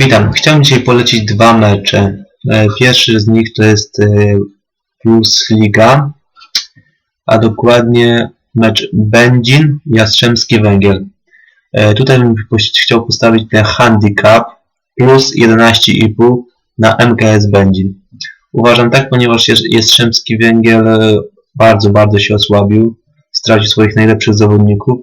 Witam. Chciałem dzisiaj polecić dwa mecze. E, Pierwszy z nich to jest e, Plus Liga, a dokładnie mecz Będzin Jastrzębski Węgiel. E, Tutaj bym chciał postawić na handicap plus 11,5 na MKS Będzin. Uważam tak, ponieważ Jas- Jastrzębski Węgiel bardzo, bardzo się osłabił, stracił swoich najlepszych zawodników,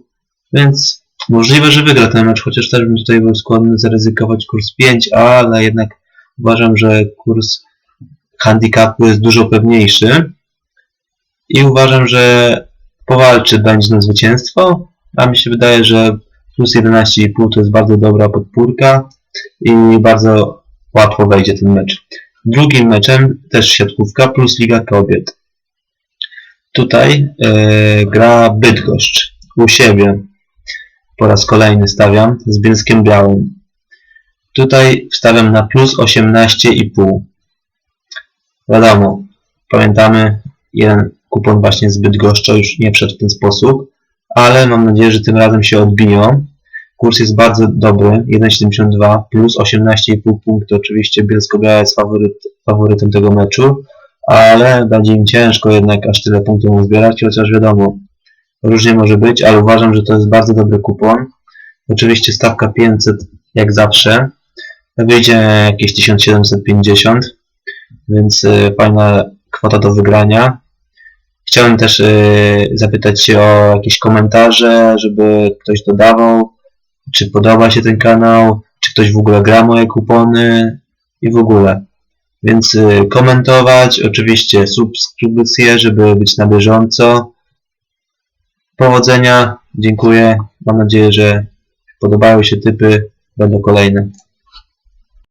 więc Możliwe, że wygra ten mecz, chociaż też bym tutaj był skłonny zaryzykować kurs 5, ale jednak uważam, że kurs handicapu jest dużo pewniejszy i uważam, że powalczy będzie na zwycięstwo, a mi się wydaje, że plus 11,5 to jest bardzo dobra podpórka i bardzo łatwo wejdzie ten mecz. Drugim meczem też siatkówka plus Liga Kobiet. Tutaj e, gra Bydgoszcz u siebie po raz kolejny stawiam z Bielskiem Białym. Tutaj wstawiam na plus 18,5. Wiadomo, pamiętamy, jeden kupon właśnie z Bydgoszcza już nie wszedł w ten sposób, ale mam nadzieję, że tym razem się odbiją. Kurs jest bardzo dobry, 1,72 plus 18,5 punktu. Oczywiście Bielsko-Biała jest faworyt, faworytem tego meczu, ale będzie im ciężko jednak aż tyle punktów uzbierać, chociaż wiadomo, różnie może być, ale uważam, że to jest bardzo dobry kupon. Oczywiście stawka 500 jak zawsze. Wyjdzie jakieś 1750, więc y, fajna kwota do wygrania. Chciałem też y, zapytać się o jakieś komentarze, żeby ktoś dodawał, czy podoba się ten kanał, czy ktoś w ogóle gra moje kupony i w ogóle. Więc y, komentować, oczywiście subskrypcje, żeby być na bieżąco. Powodzenia, dziękuję. Mam nadzieję, że podobały się typy. Będą kolejne.